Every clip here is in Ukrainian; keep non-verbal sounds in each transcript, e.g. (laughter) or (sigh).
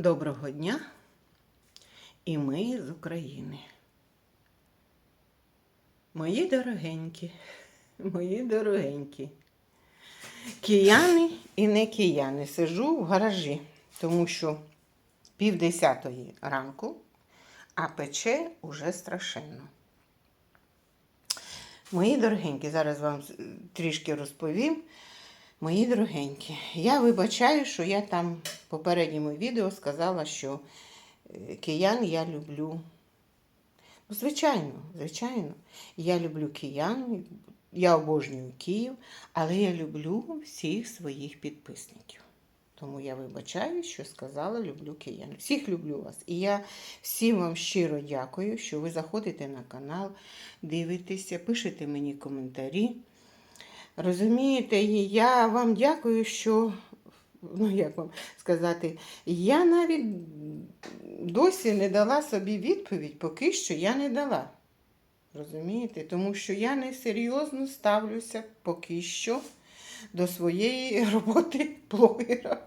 Доброго дня! І ми з України. Мої дорогенькі, мої дорогенькі. Кияни і не кияни. Сижу в гаражі, тому що пів десятої ранку, а пече уже страшенно. Мої дорогенькі, зараз вам трішки розповім. Мої дорогенькі, я вибачаю, що я там в попередньому відео сказала, що е, киян я люблю. Ну, звичайно, звичайно, я люблю киян, я обожнюю Київ, але я люблю всіх своїх підписників. Тому я вибачаю, що сказала, люблю киян. Всіх люблю вас. І я всім вам щиро дякую, що ви заходите на канал, дивитеся, пишете мені коментарі. Розумієте, я вам дякую, що, ну як вам сказати, я навіть досі не дала собі відповідь, поки що я не дала. Розумієте? Тому що я не серйозно ставлюся поки що до своєї (laughs) роботи блогера.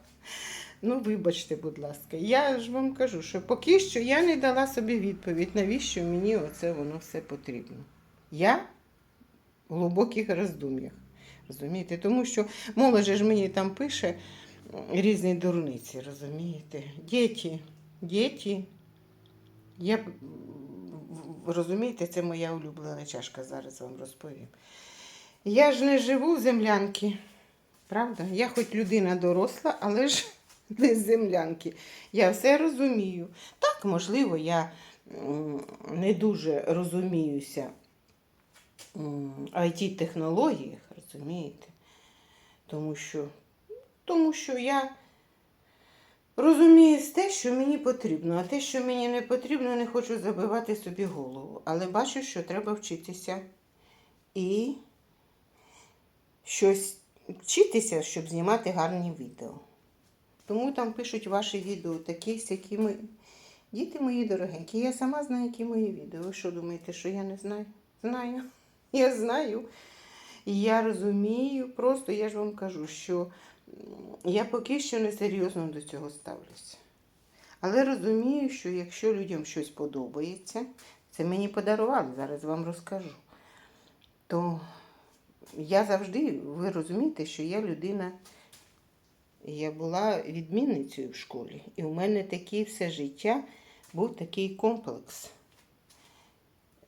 Ну, вибачте, будь ласка, я ж вам кажу, що поки що я не дала собі відповідь, навіщо мені оце воно все потрібно. Я в глибоких роздум'ях. Розумієте? Тому що молодь ж мені там пише різні дурниці, розумієте? Діти, діти. Я, розумієте, це моя улюблена чашка, зараз вам розповім. Я ж не живу в землянці, правда? Я хоч людина доросла, але ж (laughs) не з землянки. Я все розумію. Так, можливо, я не дуже розуміюся it технологіях розумієте? Тому що, тому що я розумію те, що мені потрібно, а те, що мені не потрібно, не хочу забивати собі голову. Але бачу, що треба вчитися і щось вчитися, щоб знімати гарні відео. Тому там пишуть ваші відео такі, сякі ми. Діти мої дорогенькі, я сама знаю, які мої відео. Ви що думаєте, що я не знаю? Знаю. Я знаю. Я розумію, просто я ж вам кажу, що я поки що не серйозно до цього ставлюся. Але розумію, що якщо людям щось подобається, це мені подарували, зараз вам розкажу. То я завжди, ви розумієте, що я людина, я була відмінницею в школі. І у мене таке все життя був такий комплекс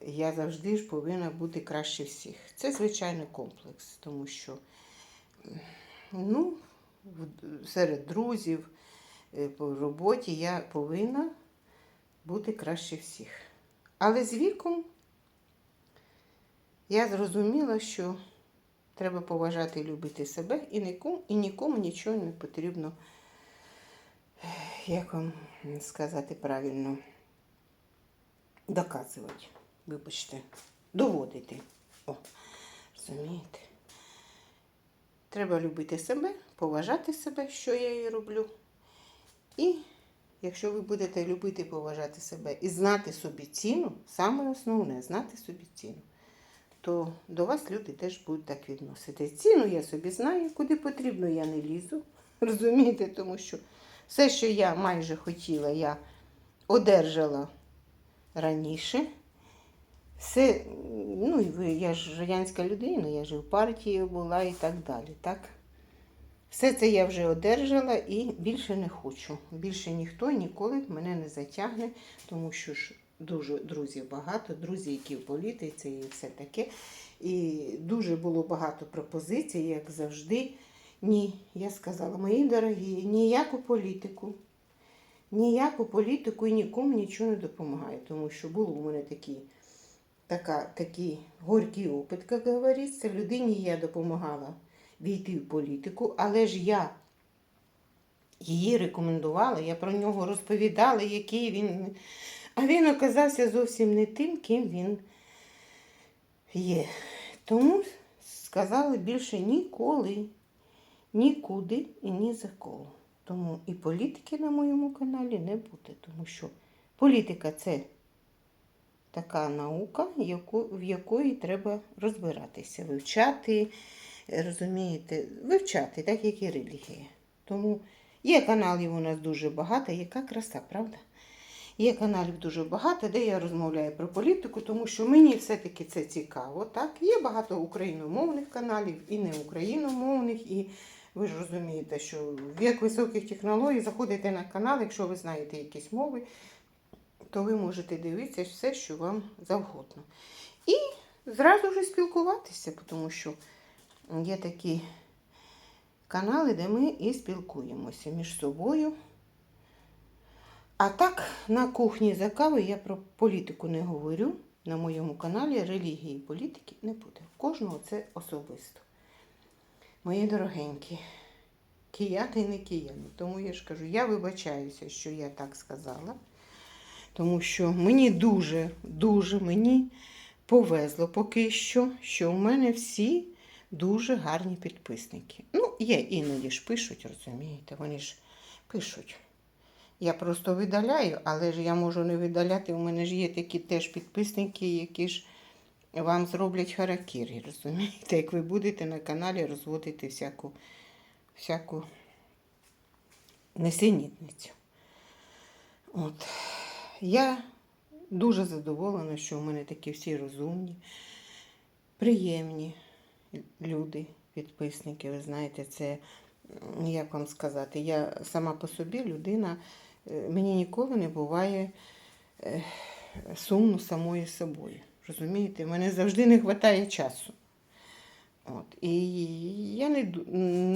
я завжди ж повинна бути краще всіх. Це звичайний комплекс, тому що ну, серед друзів е, по роботі я повинна бути краще всіх. Але з віком я зрозуміла, що треба поважати і любити себе, і нікому, і нікому нічого не потрібно, е, як вам сказати правильно, доказувати вибачте, доводити. О, розумієте? Треба любити себе, поважати себе, що я і роблю. І якщо ви будете любити поважати себе і знати собі ціну, саме основне знати собі ціну, то до вас люди теж будуть так відносити. Ціну я собі знаю, куди потрібно, я не лізу. (laughs) Розумієте, тому що все, що я майже хотіла, я одержала раніше. Все, ну, я ж радянська людина, я ж в партії була і так далі. Так? Все це я вже одержала і більше не хочу. Більше ніхто ніколи мене не затягне, тому що ж дуже друзів багато, друзі, які в політиці і все таке. І дуже було багато пропозицій, як завжди. Ні, я сказала, мої дорогі, ніяку політику. Ніяку політику і нікому нічого не допомагає, тому що було у мене такі така, такий горький опит, як говориться. Людині я допомагала війти в політику, але ж я її рекомендувала, я про нього розповідала, який він. А він оказався зовсім не тим, ким він є. Тому сказали більше ніколи, нікуди і ні за кого. Тому і політики на моєму каналі не буде, тому що політика це така наука, яку, в якої треба розбиратися, вивчати, розумієте, вивчати, так як і релігія. Тому Є каналів у нас дуже багато, яка краса, правда? Є каналів дуже багато, де я розмовляю про політику, тому що мені все-таки це цікаво. Так? Є багато україномовних каналів і не україномовних, і ви ж розумієте, що в вік високих технологій заходите на канал, якщо ви знаєте якісь мови, то ви можете дивитися все, що вам завгодно. І зразу ж спілкуватися, тому що є такі канали, де ми і спілкуємося між собою. А так, на кухні за кавою я про політику не говорю. На моєму каналі релігії і політики не буде. Кожного це особисто. Мої дорогенькі, кияни і не кияни. Тому я ж кажу, я вибачаюся, що я так сказала. Тому що мені дуже, дуже мені повезло поки що, що у мене всі дуже гарні підписники. Ну, є іноді ж пишуть, розумієте, вони ж пишуть. Я просто видаляю, але ж я можу не видаляти. У мене ж є такі теж підписники, які ж вам зроблять харакірі, розумієте? Як ви будете на каналі розводити всяку, всяку несенітницю. От. Я дуже задоволена, що у мене такі всі розумні, приємні люди, підписники. Ви знаєте, це, як вам сказати, я сама по собі людина, е, мені ніколи не буває е, сумно самою собою. Розумієте, мене завжди не вистачає часу. От. І я не,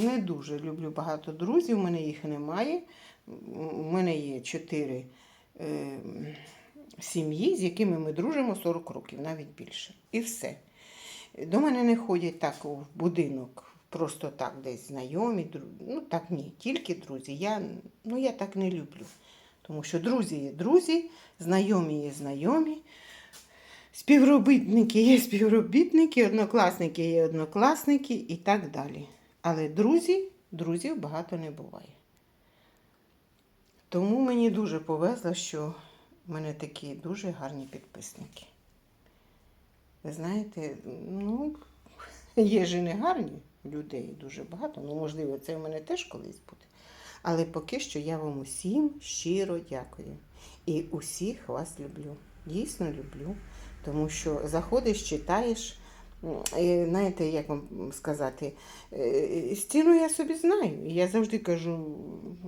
не дуже люблю багато друзів, у мене їх немає. У мене є чотири сім'ї, з якими ми дружимо 40 років, навіть більше. І все. До мене не ходять так в будинок, просто так десь знайомі. Ну так ні, тільки друзі. Я, ну, я так не люблю. Тому що друзі є друзі, знайомі є знайомі, співробітники є співробітники, однокласники є однокласники і так далі. Але друзі, друзів багато не буває. Тому мені дуже повезло, що в мене такі дуже гарні підписники. Ви знаєте, ну, (laughs) є ж не гарні людей дуже багато. Ну, можливо, це в мене теж колись буде. Але поки що я вам усім щиро дякую. І усіх вас люблю. Дійсно люблю. Тому що заходиш, читаєш. Знаєте, як вам сказати, е, стіну я собі знаю. Я завжди кажу,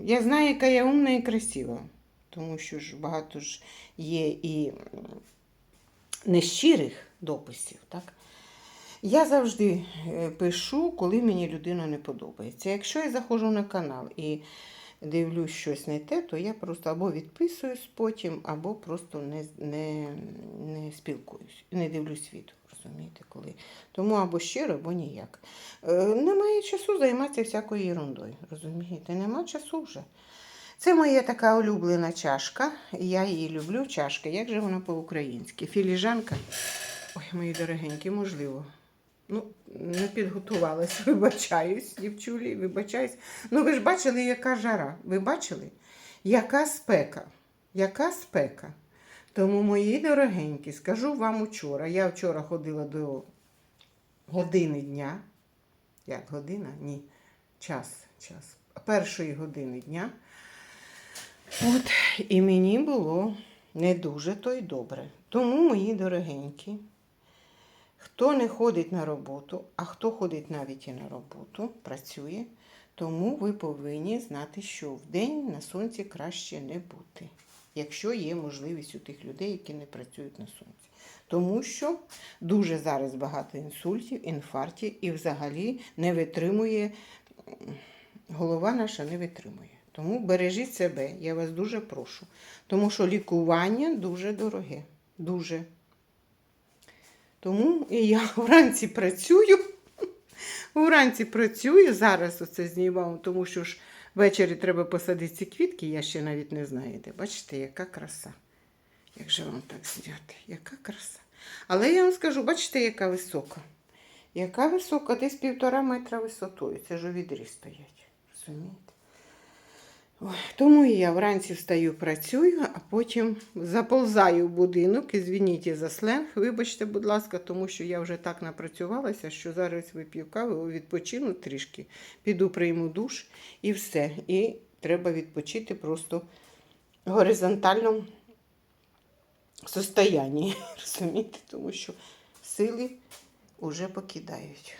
я знаю, яка я умна і красива. Тому що ж багато ж є і нещирих дописів. Так? Я завжди е, пишу, коли мені людина не подобається. Якщо я заходжу на канал і дивлюсь щось не те, то я просто або відписуюсь потім, або просто не, не, не спілкуюсь, не дивлюсь відео. Розумієте, коли. Тому або щиро, або ніяк. Е, немає часу займатися всякою ерундою. Розумієте, нема часу вже. Це моя така улюблена чашка. Я її люблю. Чашка. Як же вона по-українськи? Філіжанка. Ой, мої дорогенькі, можливо. Ну, не підготувалась, (laughs) вибачаюсь, дівчулі, вибачаюсь. Ну, ви ж бачили, яка жара. Ви бачили? Яка спека? Яка спека? Тому, мої дорогенькі, скажу вам учора. Я вчора ходила до години дня. Як година? Ні. Час, час. Першої години дня. От, і мені було не дуже то й добре. Тому, мої дорогенькі, хто не ходить на роботу, а хто ходить навіть і на роботу, працює, тому ви повинні знати, що вдень на сонці краще не бути, якщо є можливість у тих людей, які не працюють на сонці. Тому що дуже зараз багато інсультів, інфарктів і взагалі не витримує, голова наша не витримує. Тому бережіть себе, я вас дуже прошу. Тому що лікування дуже дороге. Дуже. Тому і я вранці працюю. (laughs) Вранці працюю, зараз оце знімаю, тому що ж ввечері треба посадити ці квітки, я ще навіть не знаю де. Бачите, яка краса. Як же вам так зняти? Яка краса. Але я вам скажу, бачите, яка висока. Яка висока, десь півтора метра висотою. Це ж у відрі стоять. Розумієте? Тому і я вранці встаю, працюю, а потім заползаю в будинок. І звініть за сленг. Вибачте, будь ласка, тому що я вже так напрацювалася, що зараз вип'ю каву, відпочину трішки, піду прийму душ і все. І треба відпочити просто в горизонтальному состоянні, (laughs) розумієте, тому що сили вже покидають.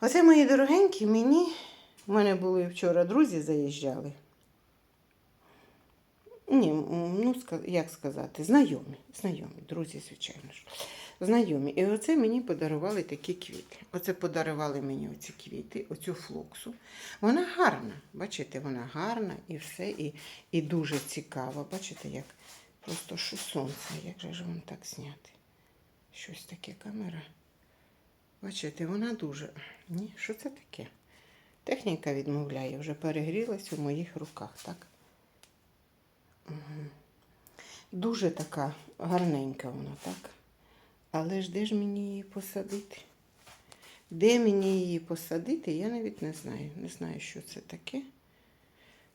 Оце мої дорогенькі, мені, в мене були вчора друзі заїжджали. Ні, ну як сказати, знайомі, знайомі, друзі, звичайно ж. Знайомі. І оце мені подарували такі квіти. Оце подарували мені оці квіти, оцю флоксу. Вона гарна. Бачите, вона гарна і все, і, і дуже цікава. Бачите, як просто що сонце. Як же ж вам так зняти? Щось таке камера. Бачите, вона дуже. Ні, що це таке? Техніка відмовляє, вже перегрілась у моїх руках, так? Дуже така гарненька вона, так? Але ж де ж мені її посадити? Де мені її посадити, я навіть не знаю. Не знаю, що це таке.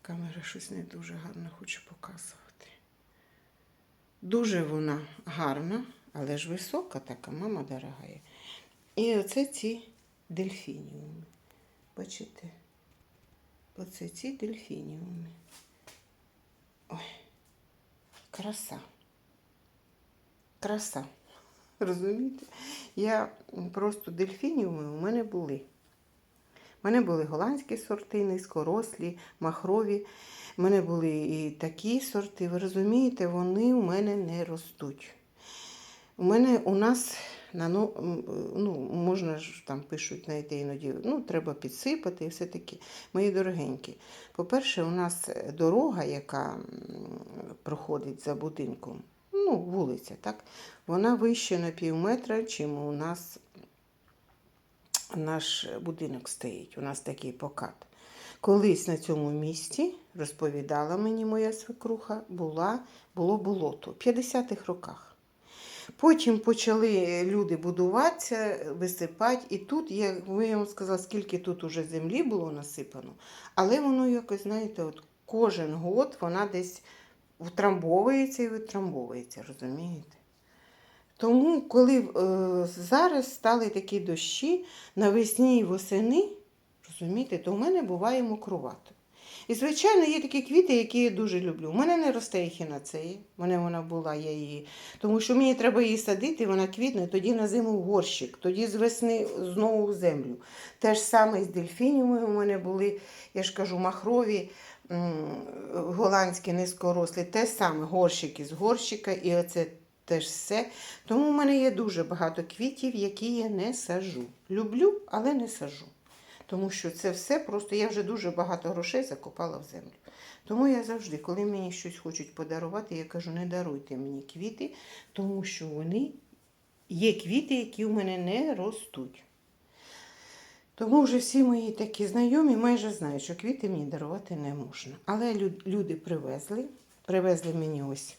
Камера щось не дуже гарно хоче показувати. Дуже вона гарна, але ж висока така, мама дорогая. І оце ці дельфініуми. Бачите? Оце ці дельфініуми. Ой, краса. Краса. Розумієте? Я просто дельфініуми у мене були. У мене були голландські сорти, низькорослі, махрові. У мене були і такі сорти. Ви розумієте, вони у мене не ростуть. У мене у нас на ну, можна ж там пишуть знаєте, іноді, ну, треба підсипати і все таке. Мої дорогенькі. По-перше, у нас дорога, яка проходить за будинком, ну, вулиця, так, вона вище на пів метра, чим у нас наш будинок стоїть. У нас такий покат. Колись на цьому місці, розповідала мені моя свекруха, була, було болото в 50-х роках. Потім почали люди будуватися, висипати, і тут, я, я вам сказала, скільки тут уже землі було насипано, але воно якось, знаєте, от кожен год вона десь втрамбовується і витрамбовується, розумієте? Тому, коли е, зараз стали такі дощі навесні і восени, розумієте, то в мене буває мокрувато. І, звичайно, є такі квіти, які я дуже люблю. У мене не росте ехінацея, у мене вона була, я її. Тому що мені треба її садити, вона квітне, тоді на зиму горщик, тоді з весни знову в землю. Те ж саме з дельфініями у мене були, я ж кажу, махрові, голландські низькорослі, те саме горщик із горщика, і оце теж все. Тому в мене є дуже багато квітів, які я не сажу. Люблю, але не сажу. Тому що це все просто я вже дуже багато грошей закопала в землю. Тому я завжди, коли мені щось хочуть подарувати, я кажу, не даруйте мені квіти, тому що вони є квіти, які у мене не ростуть. Тому вже всі мої такі знайомі майже знають, що квіти мені дарувати не можна. Але люди привезли, привезли мені ось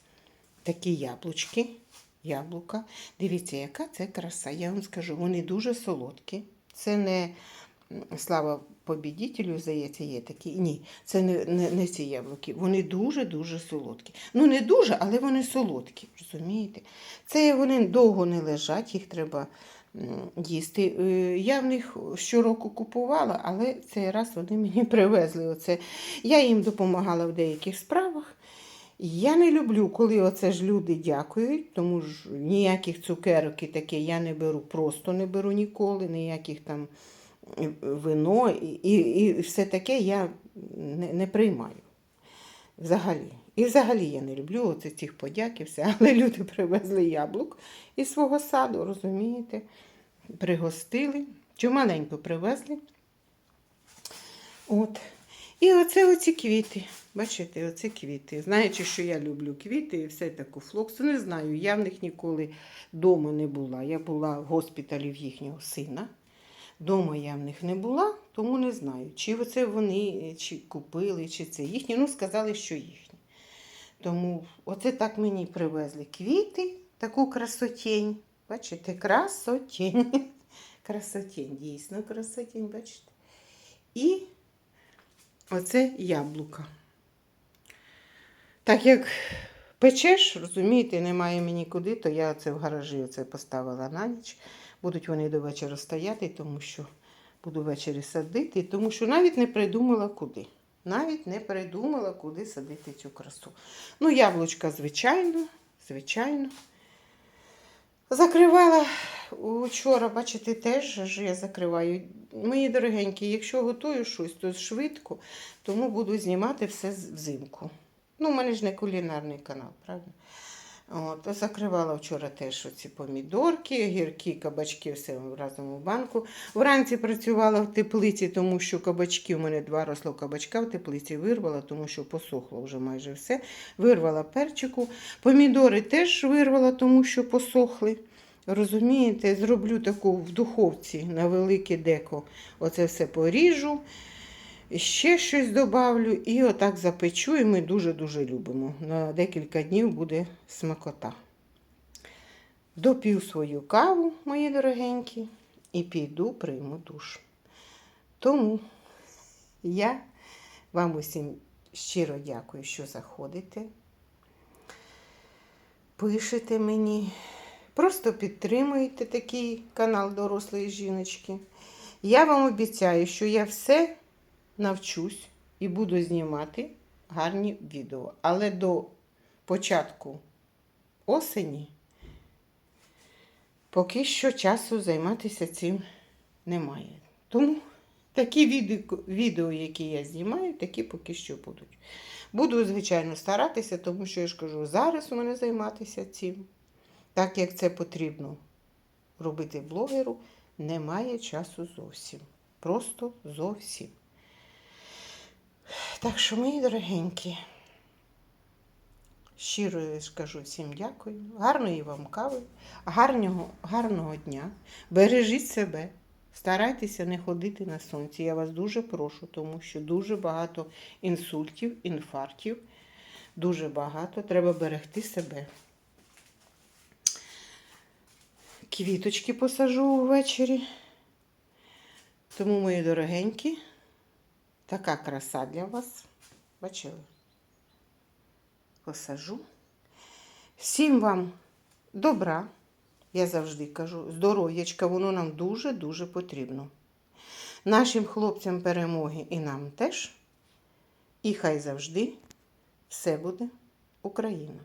такі яблучки, яблука. Дивіться, яка це краса. Я вам скажу, вони дуже солодкі. Це не слава побідітелю, здається, є такі. Ні, це не, не, не ці яблуки. Вони дуже-дуже солодкі. Ну, не дуже, але вони солодкі, розумієте? Це вони довго не лежать, їх треба їсти. Е, Я в них щороку купувала, але цей раз вони мені (laughs) привезли. Оце. Я їм допомагала в деяких справах. Я не люблю, коли оце ж люди дякують, тому ж ніяких цукерок і таке я не беру, просто не беру ніколи, ніяких там вино і, і, все таке я не, не приймаю. Взагалі. І взагалі я не люблю оце цих подяк і все, (laughs) але люди привезли яблук із свого саду, розумієте? Пригостили. Чи маленько привезли. От. І оце оці квіти. Бачите, оце квіти. Знаючи, що я люблю квіти і все таку флоксу, не знаю. Я в них ніколи вдома не була. Я була в госпіталі в їхнього сина. Дома я в них не була, тому не знаю, чи оце вони чи купили, чи це їхні. Ну, сказали, що їхні. Тому оце так мені привезли квіти, таку красотень. Бачите, красотень. (laughs) Красотень, дійсно красотень, бачите. І оце яблука. Так як печеш, розумієте, немає мені куди, то я це в гаражі оце поставила на ніч. Будуть вони до вечора стояти, тому що буду ввечері садити, тому що навіть не придумала куди. Навіть не придумала, куди садити цю красу. Ну, яблучка, звичайно, звичайно. Закривала учора, бачите, теж я закриваю. Мої дорогенькі, якщо готую щось, то швидко, тому буду знімати все взимку. Ну, у мене ж не кулінарний канал, правда? От, закривала вчора теж оці помідорки, гірки, кабачки, все разом у банку. Вранці працювала в теплиці, тому що кабачки, у мене два росло кабачка в теплиці, вирвала, тому що посохло вже майже все. Вирвала перчику. Помідори теж вирвала, тому що посохли. Розумієте, зроблю таку в духовці на велике деко. Оце все поріжу. Ще щось добавлю і отак запечу, і ми дуже-дуже любимо. На декілька днів буде смакота. Доп'ю свою каву, мої дорогенькі, і піду прийму душ. Тому я вам усім щиро дякую, що заходите. Пишете мені, просто підтримуєте такий канал дорослої жіночки. Я вам обіцяю, що я все навчусь і буду знімати гарні відео. Але до початку осені поки що часу займатися цим немає. Тому такі відео, які я знімаю, такі поки що будуть. Буду, звичайно, старатися, тому що я ж кажу, зараз у мене займатися цим. Так як це потрібно робити блогеру, немає часу зовсім. Просто зовсім. Так що, мої дорогенькі, щиро ж всім дякую. Гарної вам кави, гарного, гарного дня. Бережіть себе. Старайтеся не ходити на сонці. Я вас дуже прошу, тому що дуже багато інсультів, інфарктів. Дуже багато. Треба берегти себе. Квіточки посажу ввечері. Тому, мої дорогенькі, така краса для вас. Бачили? Посажу. Всім вам добра, я завжди кажу, здоров'ячка, воно нам дуже-дуже потрібно. Нашим хлопцям перемоги і нам теж. І хай завжди все буде Україна.